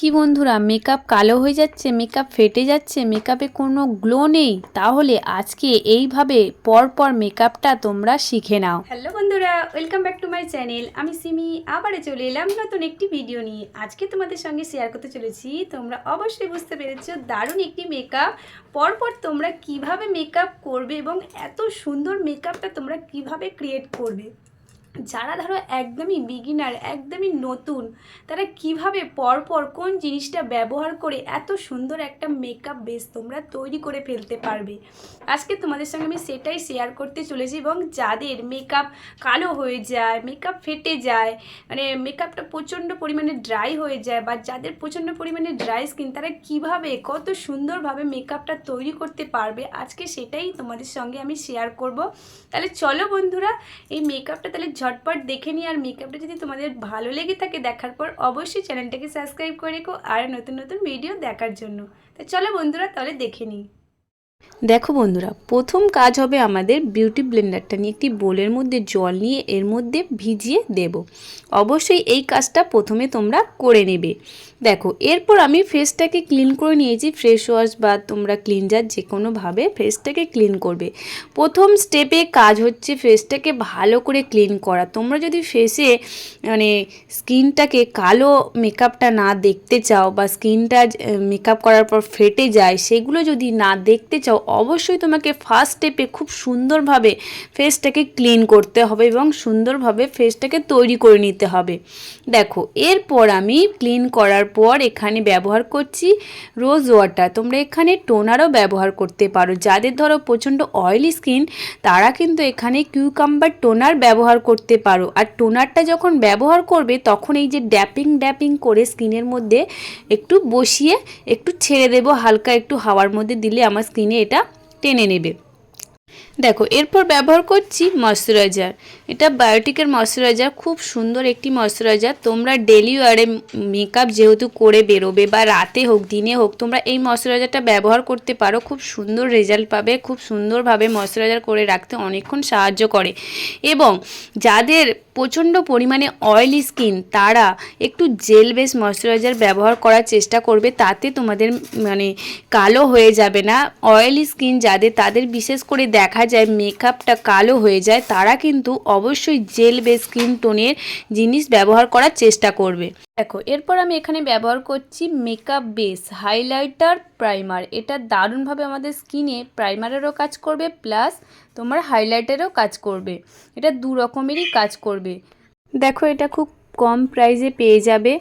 কি বন্ধুরা মেকআপ কালো হয়ে যাচ্ছে মেকআপ ফেটে যাচ্ছে মেকআপে কোনো গ্লো নেই, তাহলে আজকে এইভাবে পরপর মেকআপটা তোমরা শিখে নাও। হ্যালো বন্ধুরা welcome back to my channel আমি সিমি আবারও চলে এলাম নতুন একটি ভিডিও নিয়ে। আজকে তোমাদের সঙ্গে শেয়ার করতে চলেছি। তোমরা অবশ্যই বুঝতে পেরেছ, দারুণ একটি মেকআপ পরপর তোমরা কীভাবে মেকআপ করবে এবং এত সুন্দর মেকআপটা তোমরা কীভাবে ক্রিয়েট করবে? যারা ধরো একদমই বিগিনার একদমই নতুন, তারা কীভাবে পরপর কোন জিনিসটা ব্যবহার করে এত সুন্দর একটা মেকআপ বেস তোমরা তৈরি করে ফেলতে পারবে? আজকে তোমাদের সঙ্গে আমি সেটাই শেয়ার করতে চলেছি এবং যাদের মেকআপ কালো হয়ে যায় মেকআপ ফেটে যায় মানে মেকআপটা প্রচণ্ড পরিমাণে ড্রাই হয়ে যায় বা যাদের প্রচণ্ড পরিমাণে ড্রাই স্কিন তারা কীভাবে কত সুন্দরভাবে মেকআপটা তৈরি করতে পারবে? আজকে সেটাই তোমাদের সঙ্গে আমি শেয়ার করব। তাহলে চলো বন্ধুরা, এই মেকআপটা তাহলে ঝটপট দেখে নিই আর মেকআপটা যদি তোমাদের ভালো লেগে থাকে দেখার পর অবশ্যই চ্যানেলটাকে সাবস্ক্রাইব করে রেখো আর নতুন নতুন ভিডিও দেখার জন্য। তো চলো বন্ধুরা তাহলে দেখে নিই। দেখো বন্ধুরা, প্রথম কাজ হবে আমাদের বিউটি ব্লেন্ডারটা নিয়ে একটি বোলের মধ্যে জল নিয়ে এর মধ্যে ভিজিয়ে দেব। অবশ্যই এই কাজটা প্রথমে তোমরা করে নেবে। দেখো, এরপর আমি ফেসটাকে ক্লিন করে নিয়েছি ফ্রেশ ওয়াশ বা তোমরা ক্লিনজার যে কোনোভাবে ফেসটাকে ক্লিন করবে। প্রথম স্টেপে কাজ হচ্ছে ফেসটাকে ভালো করে ক্লিন করা। তোমরা যদি ফেসে মানে স্কিনটাকে কালো মেকআপটা না দেখতে চাও বা স্কিনটা মেকআপ করার পর ফেটে যায়, সেগুলো যদি না দেখতে চাও অবশ্যই তোমাকে ফার্স্ট স্টেপে খুব সুন্দরভাবে ফেসটাকে ক্লিন করতে হবে এবং সুন্দরভাবে ফেসটাকে তৈরি করে নিতে হবে। দেখো, এরপর আমি ক্লিন করার পর এখানে ব্যবহার করছি রোজ ওয়াটার তোমরা এখানে টোনারও ব্যবহার করতে পারো। যাদের ধরো প্রচণ্ড অয়েলি স্কিন তারা কিন্তু এখানে কিউকাম্বার টোনার ব্যবহার করতে পারো। আর টোনারটা যখন ব্যবহার করবে, তখন এই যে ড্যাপিং ড্যাপিং করে স্কিনের মধ্যে একটু বসিয়ে একটু ছেড়ে দেবো, হালকা একটু হাওয়ার মধ্যে দিলে আমার স্কিনে এটা টেনে নেবে। দেখো, এরপর ব্যবহার করছি ময়শ্চারাইজার এটা বায়োটিকের ময়শ্চারাইজার খুব সুন্দর একটি ময়শ্চারাইজার তোমরা ডেলি ওয়ারে মেকআপ যেহেতু করে বেরোবে, বা রাতে হোক, দিনে হোক, তোমরা এই ময়শ্চারাইজারটা ব্যবহার করতে পারো। খুব সুন্দর রেজাল্ট পাবে, খুব সুন্দরভাবে ময়শ্চারাইজার করে রাখতে অনেকক্ষণ সাহায্য করে। এবং যাদের প্রচণ্ড পরিমাণে অয়েলি স্কিন তারা একটু জেল বেস ময়শ্চারাইজার ব্যবহার করার চেষ্টা করবে, তাতে তোমাদের মানে কালো হয়ে যাবে না। অয়েলি স্কিন যাদের, তাদের বিশেষ করে দেখা যায় মেকআপটা কালো হয়ে যায়, তারা কিন্তু অবশ্যই জেল বেস স্কিন টোনের জিনিস ব্যবহার করার চেষ্টা করবে। দেখো, এরপর আমি এখানে ব্যবহার করছি মেকআপ বেস হাইলাইটার প্রাইমার এটা দারুণভাবে আমাদের স্কিনে প্রাইমারেরও কাজ করবে প্লাস তোমার হাইলাইটারও কাজ করবে। এটা দু রকমেরই কাজ করবে। দেখো, এটা খুব কম প্রাইসে পেয়ে যাবে।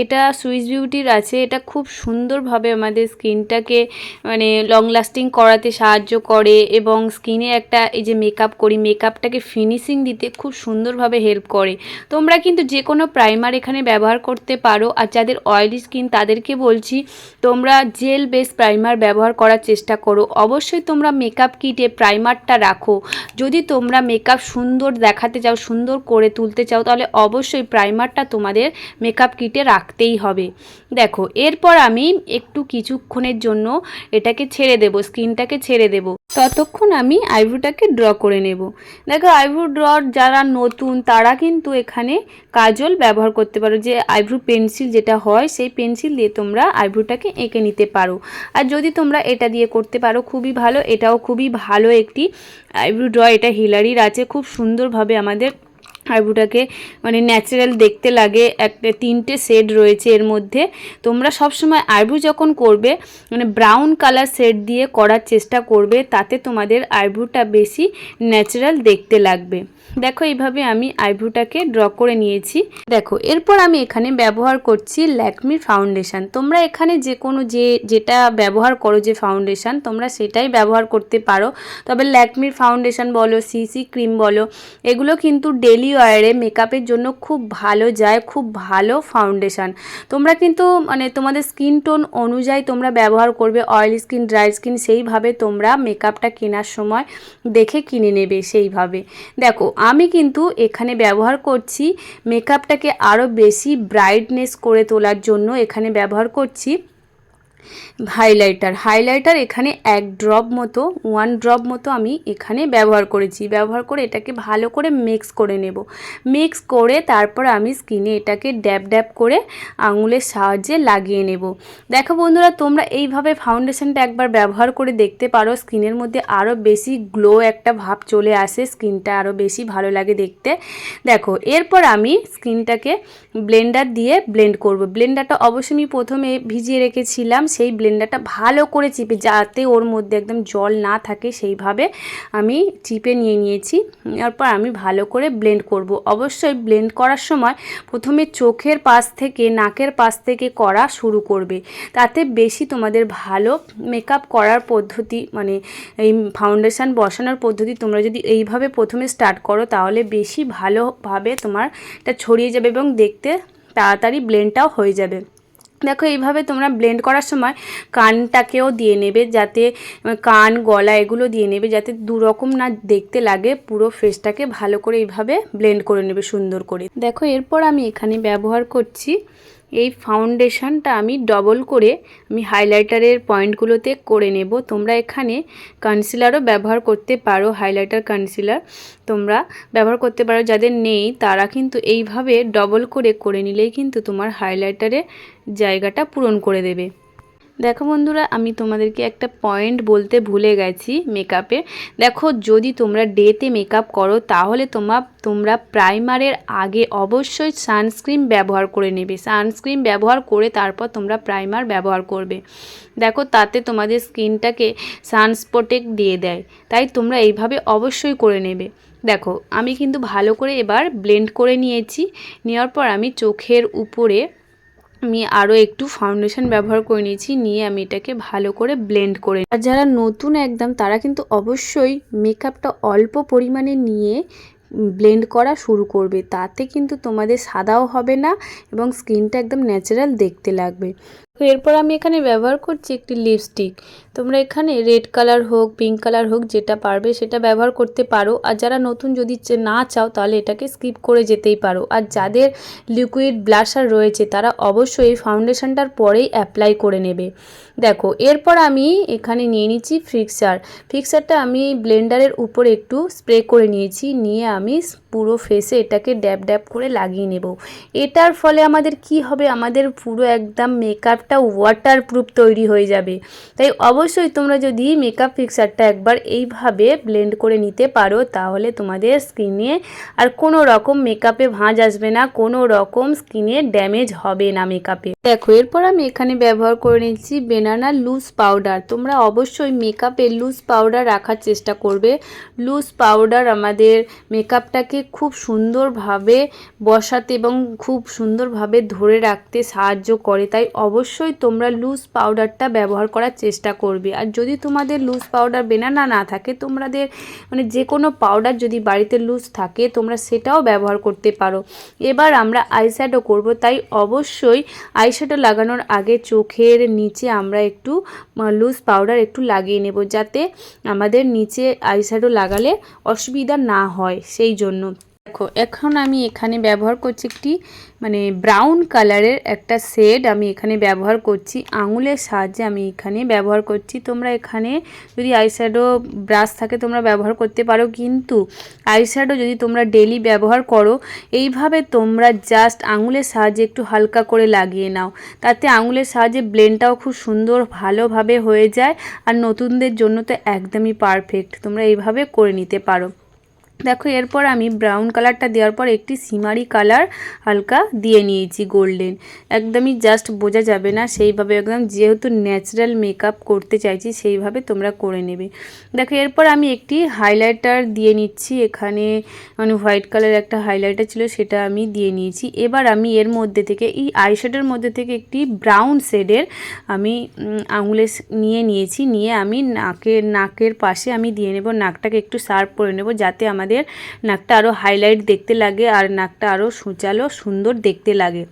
এটা সুইস বিউটির আছে। এটা খুব সুন্দরভাবে আমাদের স্কিনটাকে মানে লং লাস্টিং করাতে সাহায্য করে এবং স্কিনে একটা এই যে মেকআপ করি মেকআপটাকে ফিনিশিং দিতে খুব সুন্দরভাবে হেল্প করে। তোমরা কিন্তু যে কোনো প্রাইমার এখানে ব্যবহার করতে পারো। আর যাদের অয়েলি স্কিন তাদেরকে বলছি, তোমরা জেল বেস প্রাইমার ব্যবহার করার চেষ্টা করো। অবশ্যই তোমরা মেকআপ কিটে প্রাইমারটা রাখো। যদি তোমরা মেকআপ সুন্দর দেখাতে চাও, সুন্দর করে তুলতে চাও, তাহলে অবশ্যই প্রাইমারটা তোমাদের মেকআপ কিটে রাখতেই হবে। দেখো, এরপর আমি একটু কিছুক্ষণের জন্য এটাকে ছেড়ে দেব, স্কিনটাকে ছেড়ে দেব। ততক্ষণ আমি আইব্রোটাকে ড্র করে নেব। দেখো, আইব্রো ড্র যারা নতুন, তারা কিন্তু এখানে কাজল ব্যবহার করতে পারো। যে আইব্রো পেন্সিল যেটা হয়, সেই পেন্সিল দিয়ে তোমরা আইব্রোটাকে এঁকে নিতে পারো। আর যদি তোমরা এটা দিয়ে করতে পারো, খুবই ভালো। এটাও খুবই ভালো একটি আইব্রো ড্র। এটা হিলারির আছে। খুব সুন্দরভাবে আমাদের আইব্রোটাকে মানে ন্যাচারাল দেখতে লাগে। একটা তিনটে শেড রয়েছে এর মধ্যে। তোমরা সবসময় আইব্রো যখন করবে মানে ব্রাউন কালার শেড দিয়ে করার চেষ্টা করবে, তাতে তোমাদের আইব্রোটা বেশি ন্যাচারাল দেখতে লাগবে। দেখো, এইভাবে আমি আইব্রোটাকে ড্র করে নিয়েছি। দেখো, এরপর আমি এখানে ব্যবহার করছি ল্যাকমির ফাউন্ডেশন। তোমরা এখানে যে কোনো যে, যেটা ব্যবহার করো যে ফাউন্ডেশন, তোমরা সেটাই ব্যবহার করতে পারো। তবে ল্যাকমির ফাউন্ডেশন বলো সিসি ক্রিম বলো, এগুলো কিন্তু ডেলি ওয়ারে মেকআপের জন্য খুব ভালো যায়, খুব ভালো ফাউন্ডেশন তোমরা কিন্তু মানে তোমাদের স্কিন টোন অনুযায়ী তোমরা ব্যবহার করবে অয়েলি স্কিন ড্রাই স্কিন সেইভাবে তোমরা মেকআপটা কেনার সময় দেখে কিনে নেবে সেইভাবে। দেখো, আমি কিন্তু এখানে ব্যবহার করছি মেকআপটাকে আরও বেশি ব্রাইটনেস করে তোলার জন্য এখানে ব্যবহার করছি হাইলাইটার। হাইলাইটার এখানে এক ড্রপ মতো, ওয়ান ড্রপ মতো আমি এখানে ব্যবহার করেছি। ব্যবহার করে এটাকে ভালো করে মিক্স করে নেব। মিক্স করে তারপর আমি স্কিনে এটাকে ড্যাব ড্যাব করে আঙুলের সাহায্যে লাগিয়ে নেব। দেখো বন্ধুরা, তোমরা এইভাবে ফাউন্ডেশনটা একবার ব্যবহার করে দেখতে পারো। স্কিনের মধ্যে আরও বেশি গ্লো একটা ভাব চলে আসে, স্কিনটা আরও বেশি ভালো লাগে দেখতে। দেখো, এরপর আমি স্কিনটাকে ব্লেন্ডার দিয়ে ব্লেন্ড করব। ব্লেন্ডারটা অবশ্যই আমি প্রথমে ভিজিয়ে রেখেছিলাম সেই ব্লেন্ডারটা ভালো করে চিপে, যাতে ওর মধ্যে একদম জল না থাকে, সেইভাবে আমি চিপে নিয়ে নিয়েছি। এরপর আমি ভালো করে ব্লেন্ড করব। অবশ্যই ব্লেন্ড করার সময় প্রথমে চোখের পাশ থেকে, নাকের পাশ থেকে করা শুরু করবে। তাতে বেশি তোমাদের ভালো মেকআপ করার পদ্ধতি মানে এই ফাউন্ডেশন বসানোর পদ্ধতি তোমরা যদি এইভাবে প্রথমে স্টার্ট করো, তাহলে বেশি ভালোভাবে তোমার এটা ছড়িয়ে যাবে এবং দেখতে তাড়াতাড়ি ব্লেন্ডটাও হয়ে যাবে। দেখো, এইভাবে তোমরা ব্লেন্ড করার সময় কানটাকেও দিয়ে নেবে, যাতে কান, গলা এগুলো দিয়ে নেবে, যাতে দুরকম না দেখতে লাগে, পুরো ফেসটাকে ভালো করে এইভাবে ব্লেন্ড করে নেবে সুন্দর করে। দেখো, এরপর আমি এখানে ব্যবহার করছি এই ফাউন্ডেশনটা আমি ডবল করে আমি হাইলাইটারের পয়েন্টগুলোতে করে নেব। তোমরা এখানে কনসিলারও ব্যবহার করতে পারো হাইলাইটার কনসিলার তোমরা ব্যবহার করতে পারো, যাদের নেই তারা কিন্তু এইভাবে ডবল করে করে নিলেই কিন্তু তোমার হাইলাইটারের জায়গাটা পূরণ করে দেবে। দেখো বন্ধুরা, আমি তোমাদেরকে একটা পয়েন্ট বলতে ভুলে গেছি মেকআপে দেখো, যদি তোমরা ডেতে মেকআপ করো, তাহলে তোমার তোমরা প্রাইমারের আগে অবশ্যই সানস্ক্রিন ব্যবহার করে নেবে। সানস্ক্রিন ব্যবহার করে তারপর তোমরা প্রাইমার ব্যবহার করবে। দেখো, তাতে তোমাদের স্কিনটাকে সানস্পোটেক্ট দিয়ে দেয়। তাই তোমরা এইভাবে অবশ্যই করে নেবে। দেখো, আমি কিন্তু ভালো করে এবার ব্লেন্ড করে নিয়েছি। নেওয়ার পর আমি চোখের উপরে আমি আরও একটু ফাউন্ডেশন ব্যবহার করে নিয়েছি, নিয়ে আমি এটাকে ভালো করে ব্লেন্ড করে আর যারা নতুন একদম, তারা কিন্তু অবশ্যই মেকআপটা অল্প পরিমাণে নিয়ে ব্লেন্ড করা শুরু করবে। তাতে কিন্তু তোমাদের সাদাও হবে না এবং স্কিনটা একদম ন্যাচারাল দেখতে লাগবে। তো এরপর আমি এখানে ব্যবহার করছি একটি লিপস্টিক তোমরা এখানে রেড কালার হোক পিঙ্ক কালার হোক, যেটা পারবে সেটা ব্যবহার করতে পারো। আর যারা নতুন যদি না চাও, তাহলে এটাকে স্কিপ করে যেতেই পারো। আর যাদের লিকুইড ব্লাশার রয়েছে, তারা অবশ্যই ফাউন্ডেশনটার পরেই অ্যাপ্লাই করে নেবে। দেখো, এরপর আমি এখানে নিয়ে নিচ্ছি ফিক্সার ফিক্সারটা আমি ব্লেন্ডারের উপরে একটু স্প্রে করে নিয়েছি। নিয়ে আমি পুরো ফেসে এটাকে ড্যাব ড্যাব করে লাগিয়ে নেব। এটার ফলে আমাদের কি হবে? আমাদের পুরো একদম মেকআপটা ওয়াটারপ্রুফ তৈরি হয়ে যাবে। তাই অবশ্যই তোমরা যদি মেকআপ ফিক্সারটা একবার এইভাবে ব্লেন্ড করে নিতে পারো, তাহলে তোমাদের স্কিনে আর কোনো রকম মেকআপে ভাঁজ আসবে না, কোনো রকম স্কিনে ড্যামেজ হবে না মেকআপে দেখো, এরপর আমি এখানে ব্যবহার করে নিচ্ছি বেনানা লুজ পাউডার তোমরা অবশ্যই মেকআপে লুজ পাউডার রাখার চেষ্টা করবে। লুজ পাউডার আমাদের মেকআপটাকে খুব সুন্দরভাবে বসাতে এবং খুব সুন্দরভাবে ধরে রাখতে সাহায্য করে। তাই অবশ্যই তোমরা লুজ পাউডারটা ব্যবহার করার চেষ্টা করবে। আর যদি তোমাদের লুজ পাউডার বেনানা না থাকে, তোমাদের মানে যে কোনো পাউডার যদি বাড়িতে লুজ থাকে, তোমরা সেটাও ব্যবহার করতে পারো। এবার আমরা আইশ্যাডো করব। তাই অবশ্যই আইশ্যাডো লাগানোর আগে চোখের নিচে আমরা একটু লুজ পাউডার একটু লাগিয়ে নেব, যাতে আমাদের নিচে আইশ্যাডো লাগালে অসুবিধা না হয়, সেই জন্য। দেখো, এখন আমি এখানে ব্যবহার করছি একটি মানে ব্রাউন কালারের একটা শেড আমি এখানে ব্যবহার করছি। আঙুলের সাহায্যে আমি এখানে ব্যবহার করছি। তোমরা এখানে যদি আইশ্যাডো ব্রাশ থাকে, তোমরা ব্যবহার করতে পারো। কিন্তু আইশ্যাডো যদি তোমরা ডেলি ব্যবহার করো, এইভাবে তোমরা জাস্ট আঙুলের সাহায্যে একটু হালকা করে লাগিয়ে নাও। তাতে আঙুলের সাহায্যে ব্লেন্ডটাও খুব সুন্দর, ভালোভাবে হয়ে যায়। আর নতুনদের জন্য তো একদমই পারফেক্ট তোমরা এইভাবে করে নিতে পারো। দেখো, এরপর আমি ব্রাউন কালারটা দেওয়ার পর একটি সিমারি কালার হালকা দিয়ে নিয়েছি গোল্ডেন একদমই জাস্ট বোঝা যাবে না, সেইভাবে একদম যেহেতু ন্যাচারাল মেকআপ করতে চাইছি, সেইভাবে তোমরা করে নেবে। দেখো, এরপর আমি একটি হাইলাইটার দিয়ে নিচ্ছি, এখানে মানে হোয়াইট কালার একটা হাইলাইটার ছিল, সেটা আমি দিয়ে নিয়েছি। এবার আমি এর মধ্যে থেকে, এই আইশ্যাডোর মধ্যে থেকে একটি ব্রাউন শেডের আমি আঙুলে নিয়ে নিয়েছি, নিয়ে আমি নাকের নাকের পাশে আমি দিয়ে নেব, নাকটাকে একটু শার্প করে নেব, যাতে আমাদের নাকটা আরও হাইলাইট দেখতে লাগে আর নাকটা আরও সুচালো সুন্দর দেখতে লাগে।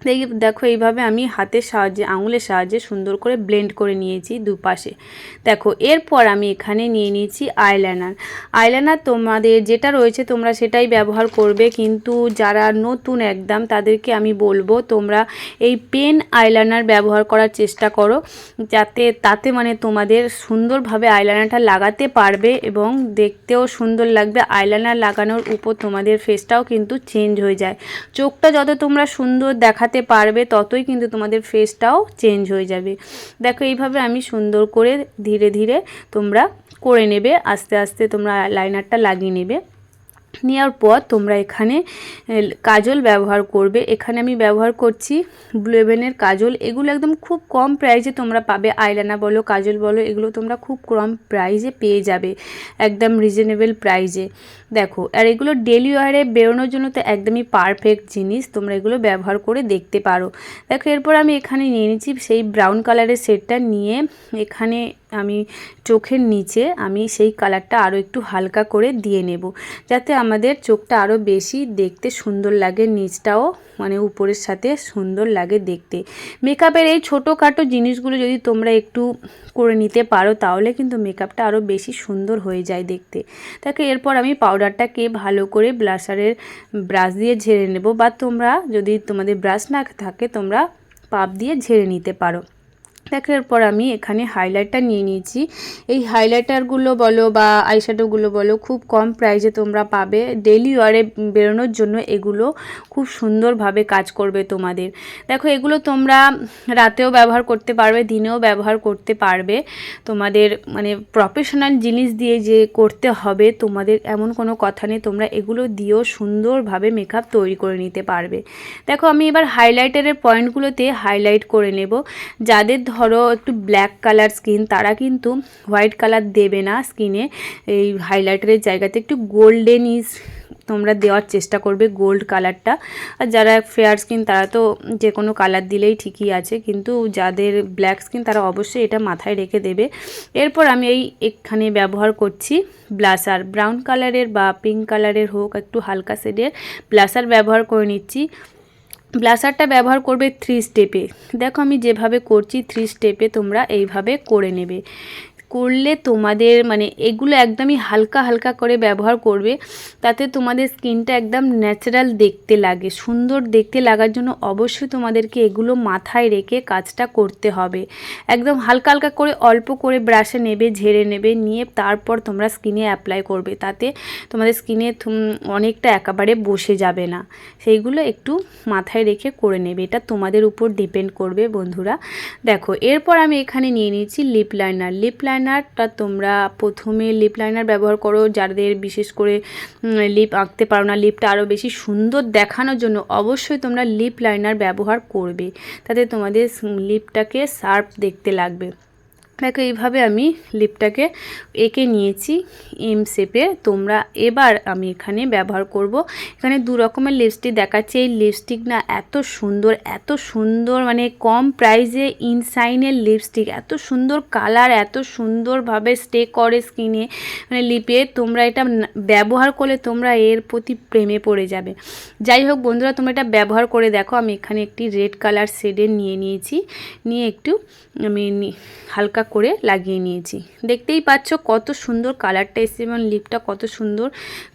এই দেখো এইভাবে আমি হাতের সাহায্যে, আঙুলের সাহায্যে সুন্দর করে ব্লেন্ড করে নিয়েছি দুপাশে। দেখো, এরপর আমি এখানে নিয়ে নিয়েছি আইলাইনার আইলাইনার তোমাদের যেটা রয়েছে তোমরা সেটাই ব্যবহার করবে, কিন্তু যারা নতুন একদম তাদেরকে আমি বলব, তোমরা এই পেন আইলাইনার ব্যবহার করার চেষ্টা করো, যাতে তাতে মানে তোমাদের সুন্দরভাবে আইলাইনারটা লাগাতে পারবে এবং দেখতেও সুন্দর লাগবে। আইলাইনার লাগানোর উপর তোমাদের ফেসটাও কিন্তু চেঞ্জ হয়ে যায়। চোখটা যত তোমরা সুন্দর দেখাতে পারবে, ততই কিন্তু তোমাদের ফেসটাও চেঞ্জ হয়ে যাবে। দেখো, এইভাবে আমি সুন্দর করে ধীরে ধীরে তোমরা করে নেবে, আস্তে আস্তে তোমরা লাইনারটা লাগিয়ে নেবে। নেওয়ার পর তোমরা এখানে কাজল ব্যবহার করবে। এখানে আমি ব্যবহার করছি ব্লুবেনের কাজল। এগুলো একদম খুব কম প্রাইজে তোমরা পাবে। আইলানা বলো, কাজল বলো, এগুলো তোমরা খুব কম প্রাইজে পেয়ে যাবে। একদম রিজনেবল প্রাইজে দেখো, আর এগুলো ডেলি ওয়ারে বেরোনোর জন্য তো একদমই পারফেক্ট জিনিস। তোমরা এগুলো ব্যবহার করে দেখতে পারো। দেখো, এরপর আমি এখানে নিয়ে নিচ্ছি সেই ব্রাউন কালারের সেটটা নিয়ে এখানে আমি চোখের নিচে আমি সেই কালারটা আরও একটু হালকা করে দিয়ে নেব, যাতে আমাদের চোখটা আরও বেশি দেখতে সুন্দর লাগে, নিচটাও মানে উপরের সাথে সুন্দর লাগে দেখতে। মেকআপের এই ছোটোখাটো জিনিসগুলো যদি তোমরা একটু করে নিতে পারো, তাহলে কিন্তু মেকআপটা আরও বেশি সুন্দর হয়ে যায় দেখতে। তাকে এরপর আমি পাউডারটাকে ভালো করে ব্লাশারের ব্রাশ দিয়ে ঝেড়ে নেব, বা তোমরা যদি তোমাদের ব্রাশ না থাকে, তোমরা পাপ দিয়ে ঝেড়ে নিতে পারো। দেখো পর আমি এখানে হাইলাইটার নিয়ে নিয়েছি। এই হাইলাইটারগুলো বলো বা আইশ্যাডোগুলো বলো, খুব কম প্রাইসে তোমরা পাবে। ডেলি ওয়ারে বেরোনোর জন্য এগুলো খুব সুন্দরভাবে কাজ করবে তোমাদের। দেখো, এগুলো তোমরা রাতেও ব্যবহার করতে পারবে, দিনেও ব্যবহার করতে পারবে। তোমাদের মানে প্রফেশনাল জিনিস দিয়ে যে করতে হবে, তোমাদের এমন কোনো কথা নেই। তোমরা এগুলো দিয়েও সুন্দরভাবে মেকআপ তৈরি করে নিতে পারবে। দেখো, আমি এবার হাইলাইটারের পয়েন্টগুলোতে হাইলাইট করে নেব। যাদের ধরো একটু ব্ল্যাক কালার স্কিন তারা কিন্তু হোয়াইট কালার দেবে না স্কিনে এই হাইলাইটারের জায়গাতে একটু গোল্ডেন গোল্ডেনিস তোমরা দেওয়ার চেষ্টা করবে গোল্ড কালারটা আর যারা ফেয়ার স্কিন তারা তো যে কোনো কালার দিলেই ঠিকই আছে, কিন্তু যাদের ব্ল্যাক স্কিন তারা অবশ্যই এটা মাথায় রেখে দেবে। এরপর আমি এই এখানে ব্যবহার করছি ব্লাসার ব্রাউন কালারের বা পিঙ্ক কালারের হোক, একটু হালকা শেডের ব্লাসার ব্যবহার করে নিচ্ছি। ব্লাসারটা ব্যবহার করবে থ্রি স্টেপে দেখো আমি যেভাবে করছি থ্রি স্টেপে তোমরা এইভাবে করে নেবে। করলে তোমাদের মানে এগুলো একদমই হালকা হালকা করে ব্যবহার করবে, তাতে তোমাদের স্কিনটা একদম ন্যাচারাল দেখতে লাগে। সুন্দর দেখতে লাগার জন্য অবশ্যই তোমাদেরকে এগুলো মাথায় রেখে কাজটা করতে হবে। একদম হালকা হালকা করে অল্প করে ব্রাশে নেবে, ঝেড়ে নেবে, নিয়ে তারপর তোমরা স্কিনে অ্যাপ্লাই করবে। তাতে তোমাদের স্কিনে অনেকটা একেবারে বসে যাবে না। সেইগুলো একটু মাথায় রেখে করে নেবে। এটা তোমাদের উপর ডিপেন্ড করবে বন্ধুরা। দেখো, এরপর আমি এখানে নিয়ে নিয়েছি লিপ লাইনার লিপ লাইনারটা তোমরা প্রথমে লিপ লাইনার ব্যবহার করো। যাদের বিশেষ করে লিপ আঁকতে পারো না লিপটা আরও বেশি সুন্দর দেখানোর জন্য অবশ্যই তোমরা লিপ লাইনার ব্যবহার করবে। তাতে তোমাদের লিপটাকে শার্প দেখতে লাগবে। দেখো, এইভাবে আমি লিপটাকে এঁকে নিয়েছি এম শেপে তোমরা এবার আমি এখানে ব্যবহার করব। এখানে দু রকমের লিপস্টিক দেখাচ্ছে। এই লিপস্টিক না এত সুন্দর এত সুন্দর মানে কম প্রাইসে ইনসাইনের লিপস্টিক এত সুন্দর কালার এত সুন্দরভাবে স্টে করে স্কিনে মানে লিপে তোমরা এটা ব্যবহার করলে তোমরা এর প্রতি প্রেমে পড়ে যাবে। যাই হোক বন্ধুরা, তোমরা এটা ব্যবহার করে দেখো। আমি এখানে একটি রেড কালার শেডের নিয়ে নিয়েছি। নিয়ে একটু আমি হালকা করে লাগিয়ে নিয়েছি। দেখতেই পাচ্ছ কত সুন্দর কালারটা এসেছে এবং লিপটা কত সুন্দর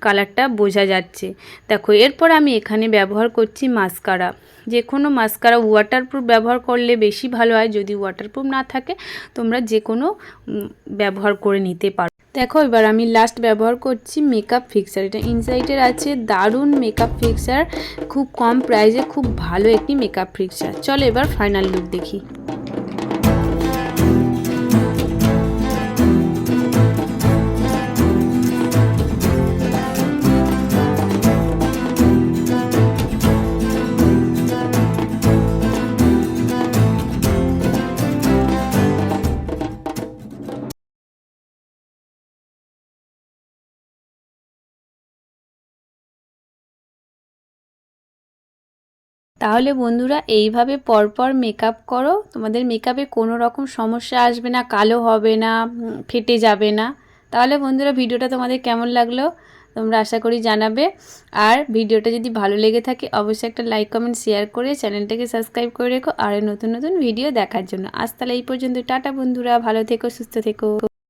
কালারটা বোঝা যাচ্ছে। দেখো, এরপর আমি এখানে ব্যবহার করছি মাস্কারা যে কোনো মাস্কারা ওয়াটারপ্রুফ ব্যবহার করলে বেশি ভালো হয়, যদি ওয়াটারপ্রুফ না থাকে, তোমরা যে কোনো ব্যবহার করে নিতে পারো। দেখো, এবার আমি লাস্ট ব্যবহার করছি মেকআপ ফিক্সার এটা ইনসাইটের আছে, দারুণ মেকআপ ফিক্সার খুব কম প্রাইসে খুব ভালো একটি মেকআপ ফিক্সার চলো এবার ফাইনাল লুক দেখি। তাহলে বন্ধুরা এইভাবে পরপর মেকআপ করো। তোমাদের মেকআপে কোনো রকম সমস্যা আসবে না, কালো হবে না ফেটে যাবে না। তাহলে বন্ধুরা ভিডিওটা তোমাদের কেমন লাগল তোমরা আশা করি জানাবে। আর ভিডিওটা যদি ভালো লেগে থাকে অবশ্যই একটা লাইক কমেন্ট শেয়ার করে চ্যানেলটাকে সাবস্ক্রাইব করে রেখো। আর নতুন নতুন ভিডিও দেখার জন্য। আজ তাহলে এই পর্যন্ত টাটা বন্ধুরা, ভালো থেকো, সুস্থ থেকো।